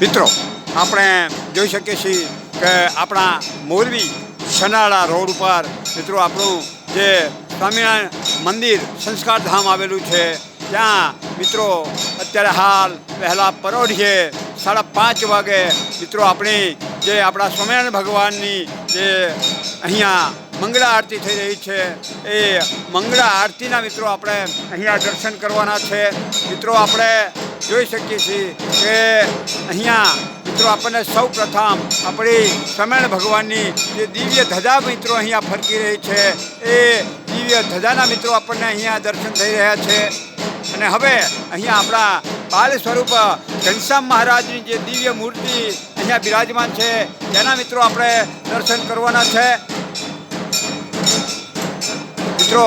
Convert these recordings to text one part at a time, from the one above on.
મિત્રો, આપણે જોઈ શકીએ છીએ કે આપણા મોરબી સનાળા રોડ ઉપર, મિત્રો, આપણું જે સ્વામિનારાયણ મંદિર સંસ્કાર ધામ આવેલું છે, ત્યાં મિત્રો અત્યારે હાલ પહેલાં પરોઢીએ સાડા પાંચ વાગે, મિત્રો, આપણી જે આપણા સ્વામિનારાયણ ભગવાનની જે અહીંયા મંગળા આરતી થઈ રહી છે, એ મંગળા આરતીના મિત્રો આપણે અહીંયા દર્શન કરવાના છે. મિત્રો, આપણે જોઈ શકીએ છીએ કે અહીંયા મિત્રો આપણને સૌ પ્રથમ આપણી સ્વામિનારાયણ ભગવાનની જે દિવ્ય ધજા મિત્રો અહીંયા ફરકી રહી છે, એ દિવ્ય ધજાના મિત્રો આપણને અહીંયા દર્શન થઈ રહ્યા છે. અને હવે અહીંયા આપણા બાલ સ્વરૂપ ઘનશ્યામ મહારાજની જે દિવ્ય મૂર્તિ અહીંયા બિરાજમાન છે, તેના મિત્રો આપણે દર્શન કરવાના છે. મિત્રો,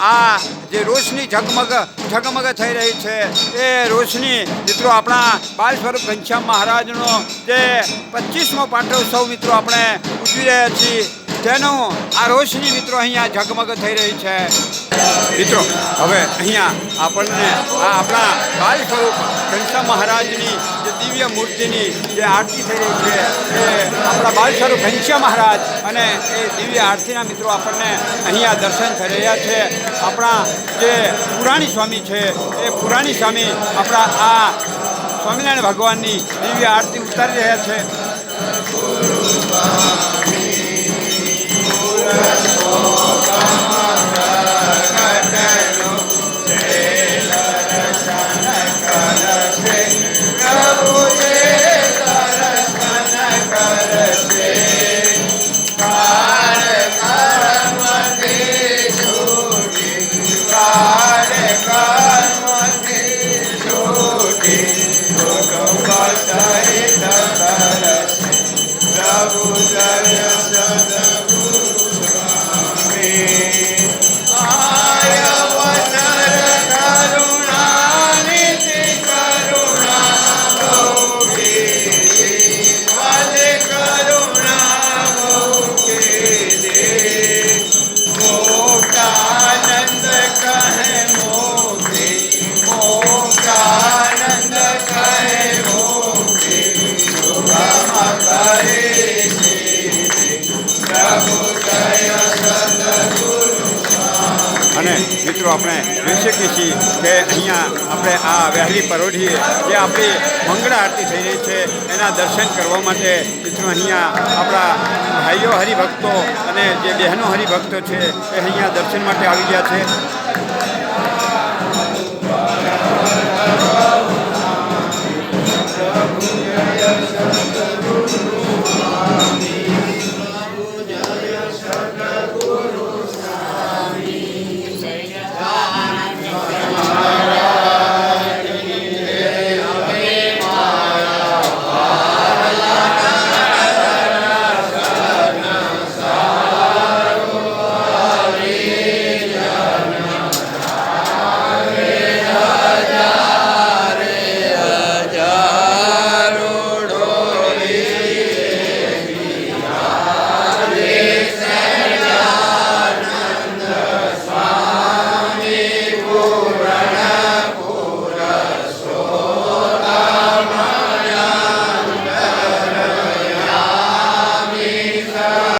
આ જે રોશની ઝગમગ ઝગમગ થઈ રહી છે, એ રોશની મિત્રો આપણા બાલ સ્વરૂપ ઘનશ્યામ મહારાજનો જે પચીસમો પાટોત્સવ મિત્રો આપણે ઉજવી રહ્યા છીએ. તેનું આ રોશની મિત્રો અહીંયા ઝગમગ થઈ રહી છે. મિત્રો, હવે અહીંયા આપણને આ આપણા કાલ સ્વરૂપ ઘનશ્યામ મહારાજની જે દિવ્ય મૂર્તિની જે આરતી થઈ રહી છે, એ આપણા બાલ સ્વરૂપ ઘનશ્યામ મહારાજ અને એ દિવ્ય આરતીના મિત્રો આપણને અહીંયા દર્શન થઈ રહ્યા છે. આપણા જે પુરાણી સ્વામી છે, એ પુરાણી સ્વામી આપણા આ સ્વામિનારાયણ ભગવાનની દિવ્ય આરતી ઉતારી રહ્યા છે. અને મિત્રો આપણે જોઈ શકીએ છીએ કે અહીંયા આપણે આ વહેલી પરોઢીએ જે આપણી મંગળા આરતી થઈ રહી છે, એના દર્શન કરવા માટે મિત્રો અહીંયા આપણા ભાઈઓ હરિભક્તો અને જે બહેનો હરિભક્તો છે, એ અહીંયા દર્શન માટે આવી ગયા છે.